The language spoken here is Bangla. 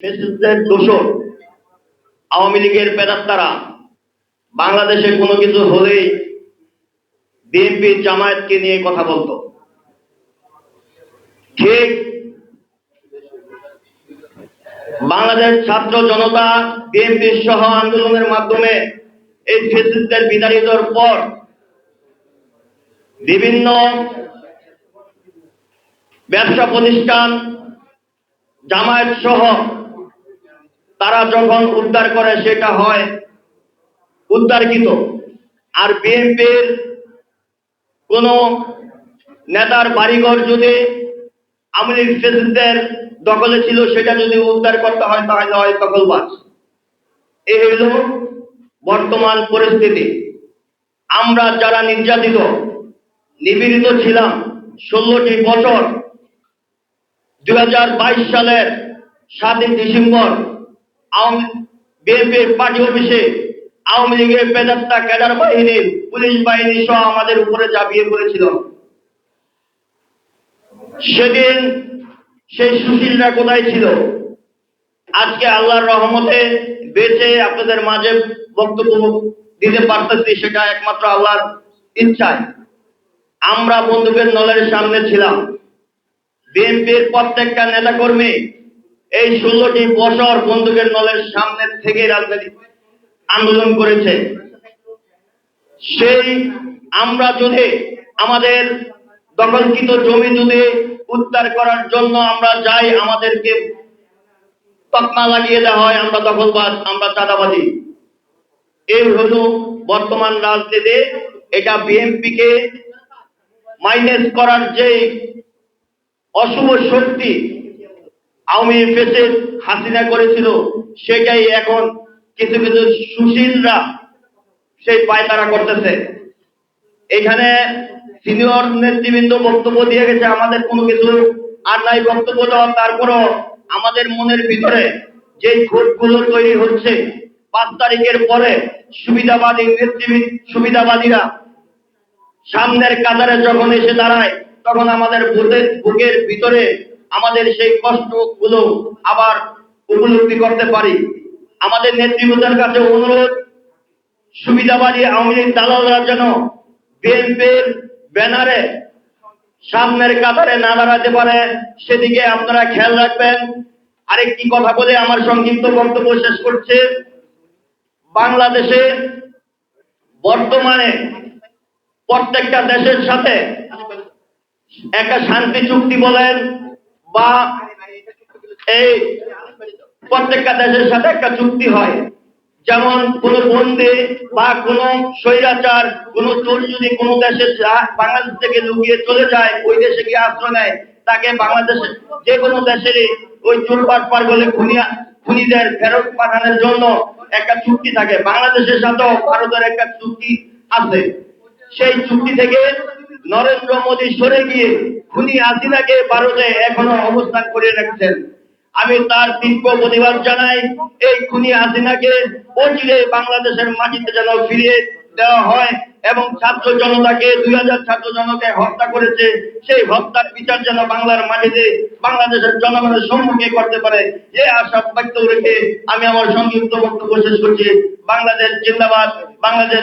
ফেসিস্টদের দোষর, আওয়ামী লীগের পেদাত্তারা বাংলাদেশে কোনো কিছু হলেই বিএনপি জামায়াতকে নিয়ে কথা বলতো। ঠিক বাংলাদেশ ছাত্র জনতা বিএনপি সহ আন্দোলনের মাধ্যমে এই ফেসিস্টদের বিতাড়িতর পর বিভিন্ন ব্যবসা প্রতিষ্ঠান, জামায়াত সহ তারা যখন উদ্ধার করে, সেটা হয় উদ্ধারকৃত। আর বিএনপির কোন নেতার বাড়িঘর যদি আওয়ামী লীগ দখলে ছিল, সেটা যদি উদ্ধার করতে হয়, তাহলে হয় দখলবাজ এই হইল বর্তমান পরিস্থিতি। আমরা যারা নির্যাতিত নিবেদিত ছিলাম ষোলোটি বছর দু হাজার বাইশ সালের সাতই ডিসেম্বর পার্টি অফিসে আওয়ামী লীগের বেদাত্তা ক্যাডার বাহিনী, পুলিশ বাহিনী সহ আমাদের উপরে ঝাঁপিয়ে পড়েছিল। সেদিন সেই সুশীলরা কোথায় ছিল? আজকে আল্লাহর রহমতে বেঁচে আপনাদের মাঝে বক্তব্য দিতে পারতেছি, সেটা একমাত্র আল্লাহর ইচ্ছায়। আমরা বন্দুকের নলের সামনে ছিলাম। বিএনপির প্রত্যেকটা নেতাকর্মী এই ষোলোটি বছর বন্দুকের নলের সামনে থেকে রাজনীতি আন্দোলন করেছে। সেই আমরা যদি আমাদের দখলকৃত জমি যদি উদ্ধার করার জন্য আমরা যাই, আমাদেরকে তকমা লাগিয়ে দেওয়া হয়, আমরা দখলবাদ আমরা চাঁদাবাদী এই হলো বর্তমান রাজনীতি। এটা বিএনপিকে মাইনাস করার যে অশুভ শক্তি আওয়ামী ফেসের হাসিনা করেছিল, সেটাই এখন কিছু কিছু সুশীলরা সেই পায়তারা করতেছে। এখানে সিনিয়র নেতৃবৃন্দ বক্তব্য দিয়ে গেছে, আমাদের কোনো কিছু আর নাই বক্তব্য দেওয়া তারপরও আমাদের মনের ভিতরে যে ক্ষোভগুলো তৈরি হচ্ছে, পাঁচ তারিখের পরে সুবিধাবাদী নেতৃবৃন্দ, সুবিধাবাদীরা সামনের কাতারে যখন এসে দাঁড়ায়, তখন আমাদের বুকের ভিতরে আমাদের সেই কষ্টগুলো আবার উপলব্ধি করতে পারি। আমাদের নেতৃবৃন্দের কাছে অনুরোধ সুবিধাবাদী আওয়ামী লীগ দালালরা যেন বিএনপির ব্যানারে সামনের কাতারে না দাঁড়াতে পারে, সেদিকে আপনারা খেয়াল রাখবেন। আরেকটি কথা বলে আমার সংক্ষিপ্ত বক্তব্য শেষ করছে। বাংলাদেশে বর্তমানে প্রত্যেকটা দেশের সাথে একটা শান্তি চুক্তি বলেন বা এই প্রত্যেকটা দেশের সাথে একটা চুক্তি হয়। যেমন কোন বন্দী বা কোন স্বৈরাচার, কোন চোর যদি কোন দেশে বাংলাদেশ থেকে লুকিয়ে চলে যায়, ওই দেশে গিয়ে আশ্রয় নেয়, তাকে বাংলাদেশের যে কোনো দেশের ওই চোর পার বলে খুনিয়া, খুনিদের ফেরত পাঠানোর জন্য একটা চুক্তি থাকে। বাংলাদেশের সাথেও ভারতের একটা চুক্তি আছে। সেই চুক্তি থেকে নরেন্দ্র মোদী সরে গিয়ে খুনি হাসিনাকে ভারতে এখনও অবস্থান করে রাখছেন। আমি তার তীব্র প্রতিবাদ জানাই, এই খুনি হাসিনাকে অচিরে বাংলাদেশের মাটিতে যেন ফিরিয়ে দেওয়া হয় এবং ছাত্র জনতাকে, দুই হাজার ছাত্র জনতাকে হত্যা করেছে, সেই হত্যার বিচার যেন বাংলার মাটিতে, বাংলাদেশের জনগণের সম্মুখে করতে পারে যে আশা ব্যক্ত রেখে আমি আমার সংক্ষিপ্ত বক্তব্য শেষ করছি। বাংলাদেশ জিন্দাবাদ, বাংলাদেশ